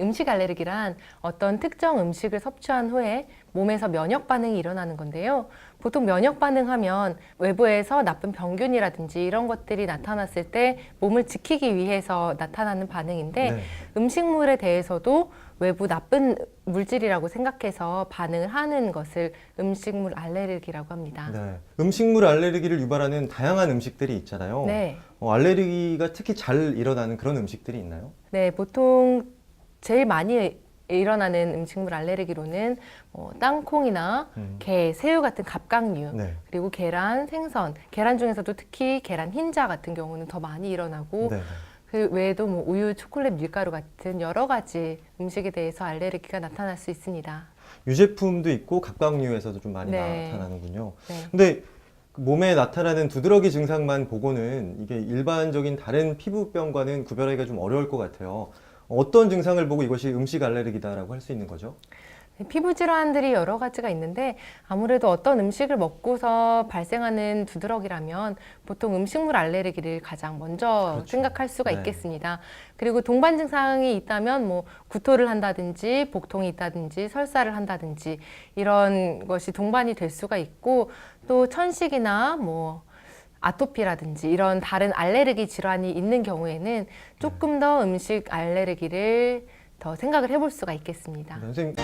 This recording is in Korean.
음식 알레르기란 어떤 특정 음식을 섭취한 후에 몸에서 면역 반응이 일어나는 건데요. 보통 면역 반응하면 외부에서 나쁜 병균이라든지 이런 것들이 나타났을 때 몸을 지키기 위해서 나타나는 반응인데 네. 음식물에 대해서도 외부 나쁜 물질이라고 생각해서 반응을 하는 것을 음식물 알레르기라고 합니다. 네. 음식물 알레르기를 유발하는 다양한 음식들이 있잖아요. 네. 어, 알레르기가 특히 잘 일어나는 그런 음식들이 있나요? 네, 보통 제일 많이 일어나는 음식물 알레르기로는 뭐 땅콩이나 음. 게, 새우 같은 갑각류, 네. 그리고 계란, 생선, 계란 중에서도 특히 계란 흰자 같은 경우는 더 많이 일어나고 네. 그 외에도 뭐 우유, 초콜릿, 밀가루 같은 여러 가지 음식에 대해서 알레르기가 나타날 수 있습니다. 유제품도 있고 각각류에서도 좀 많이 네. 나타나는군요. 네. 근데 그 몸에 나타나는 두드러기 증상만 보고는 이게 일반적인 다른 피부병과는 구별하기가 좀 어려울 것 같아요. 어떤 증상을 보고 이것이 음식 알레르기다라고 할 수 있는 거죠? 네, 피부 질환들이 여러 가지가 있는데 아무래도 어떤 음식을 먹고서 발생하는 두드러기라면 보통 음식물 알레르기를 가장 먼저 그렇죠. 생각할 수가 네. 있겠습니다. 그리고 동반 증상이 있다면 뭐 구토를 한다든지 복통이 있다든지 설사를 한다든지 이런 것이 동반이 될 수가 있고 또 천식이나 뭐 아토피라든지 이런 다른 알레르기 질환이 있는 경우에는 조금 더 음식 알레르기를 더 생각을 해볼 수가 있겠습니다. 선생님